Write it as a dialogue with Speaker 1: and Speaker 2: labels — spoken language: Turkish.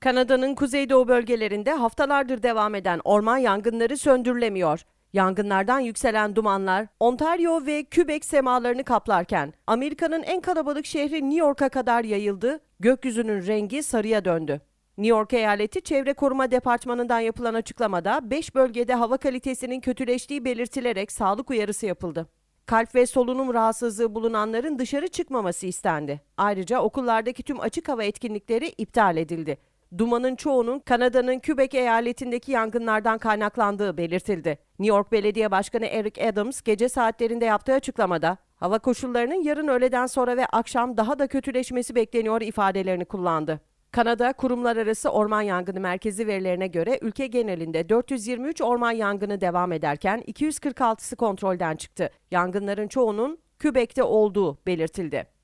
Speaker 1: Kanada'nın kuzeydoğu bölgelerinde haftalardır devam eden orman yangınları söndürülemiyor. Yangınlardan yükselen dumanlar Ontario ve Quebec semalarını kaplarken Amerika'nın en kalabalık şehri New York'a kadar yayıldı, gökyüzünün rengi sarıya döndü. New York Eyaleti Çevre Koruma Departmanı'ndan yapılan açıklamada 5 bölgede hava kalitesinin kötüleştiği belirtilerek sağlık uyarısı yapıldı. Kalp ve solunum rahatsızlığı bulunanların dışarı çıkmaması istendi. Ayrıca okullardaki tüm açık hava etkinlikleri iptal edildi. Dumanın çoğunun Kanada'nın Quebec eyaletindeki yangınlardan kaynaklandığı belirtildi. New York Belediye Başkanı Eric Adams gece saatlerinde yaptığı açıklamada hava koşullarının yarın öğleden sonra ve akşam daha da kötüleşmesi bekleniyor ifadelerini kullandı. Kanada Kurumlar Arası Orman Yangını Merkezi verilerine göre ülke genelinde 423 orman yangını devam ederken 246'sı kontrolden çıktı. Yangınların çoğunun Quebec'te olduğu belirtildi.